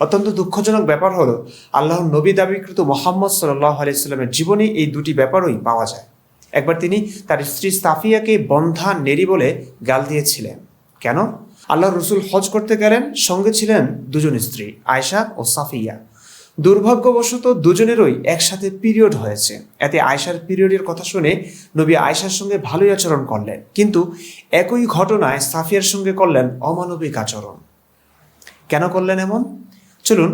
অত্যন্ত দুঃখজনক ব্যাপার হলো, আল্লাহর নবী দাবিকৃত মোহাম্মদ সাল্লাহ আলাইস্লামের জীবনে এই দুটি ব্যাপারই পাওয়া যায়। একবার তিনি তার স্ত্রী সাফিয়াকে বন্ধা নেরি বলে গাল দিয়েছিলেন। কেন? আল্লাহ রসুল হজ করতে গেলেন, সঙ্গে ছিলেন দুজন স্ত্রী, আয়শা ও সাফিয়া। দুর্ভাগ্যবশত দুজনেরই একসাথে পিরিয়ড হয়েছে। এতে আয়সার পিরিয়ডের কথা শুনে নবী আয়সার সঙ্গে ভালোই আচরণ করলেন, কিন্তু একই ঘটনায় সাফিয়ার সঙ্গে করলেন অমানবিক আচরণ। কেন করলেন এমন? চলুন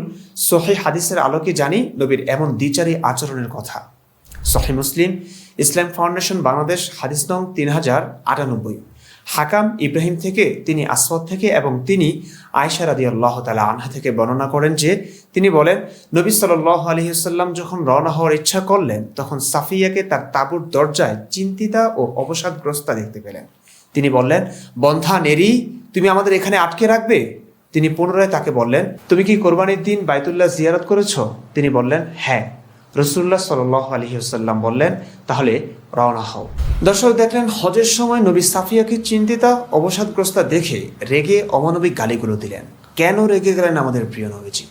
সহি হাদিসের আলোকে জানি নবীর এমন দ্বিচারী আচরণের কথা। সহি মুসলিম, ইসলাম ফাউন্ডেশন বাংলাদেশ, হাদিস নং তিন হাজার আটানব্বই। হাকাম ইব্রাহিম থেকে তিনি আসওয়াদ থেকে এবং তিনি আয়সা রাদি আল্লাহ তালা আনহা থেকে বর্ণনা করেন যে, তিনি বলেন, নবী সাল্লাহ আলহিহাল্লাম যখন রওনা হওয়ার ইচ্ছা করলেন, তখন সাফিয়াকে তার তাঁবুর দরজায় চিন্তিতা ও অবসাদগ্রস্তা দেখতে পেলেন। তিনি বললেন, বন্ধা নেরি তুমি আমাদের এখানে আটকে রাখবে? তিনি পুনরায় তাকে বললেন, তুমি কি কোরবানির দিন বাইতুল্লাহ জিয়ারত করেছ? তিনি বললেন হ্যাঁ। রসুল্লাহ সাল আলহিহাল্লাম বললেন, তাহলে রওনা হও। দর্শক দেখলেন, হজের সময় নবী সাফিয়াকে চিন্তিতা, অবসাদগ্রস্তা দেখে রেগে অমানবিক গালিগুলো দিলেন। কেন রেগে গেলেন আমাদের প্রিয় নবীজি?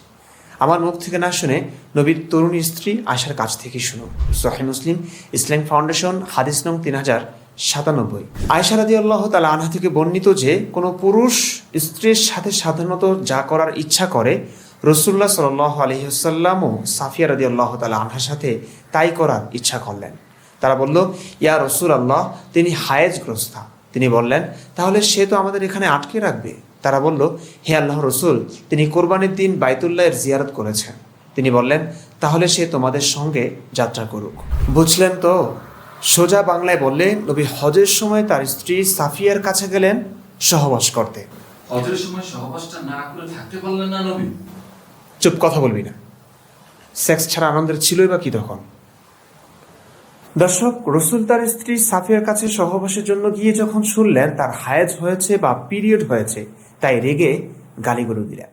আমার মুখ থেকে না শুনে নবীর তরুণী স্ত্রী আশার কাছ থেকে শুনুন। সোহাই মুসলিম ইসলাম ফাউন্ডেশন, হাদিস নং তিন হাজার সাতানব্বই। আয়সা রাদি আল্লাহ তালা আনহা থেকে বর্ণিত যে কোনো পুরুষ স্ত্রীর সাথে সাধারণত যা করার ইচ্ছা করে রসুল্লাহ সাল আলহিহসাল্লামও সাফিয়া রাদি আল্লাহ তালা আনহার সাথে তাই করার ইচ্ছা করলেন। তারা বলল, ইয়া রসুল আল্লাহ তিনি হায়েজগ্রস্তা। তিনি বললেন, তাহলে সে তো আমাদের এখানে আটকে রাখবে। তারা বলল, হে আল্লাহ রসুল, তিনি কোরবানির দিন বাইতুল্লাহের জিয়ারত করেছেন। তিনি বললেন, তাহলে সে তোমাদের সঙ্গে যাত্রা করুক। বুঝলেন তো? সোজা বাংলায় বললে নবী হজের সময় তার স্ত্রী সাফিয়ার কাছে গেলেন সহবাস করতে। হজের সময় সহবাসটা না করে থাকতে পারলেন না নবী। চুপ কথা বলবি না। সেক্স ছাড়া আনন্দের ছিলই বা কি তখন? দর্শক রসুল তার স্ত্রী সাফিয়ার কাছে সহবাসের জন্য গিয়ে যখন শুনলেন তার হায়েজ হয়েছে বা পিরিয়ড হয়েছে তাই রেগে গালিগুলো দিলেন।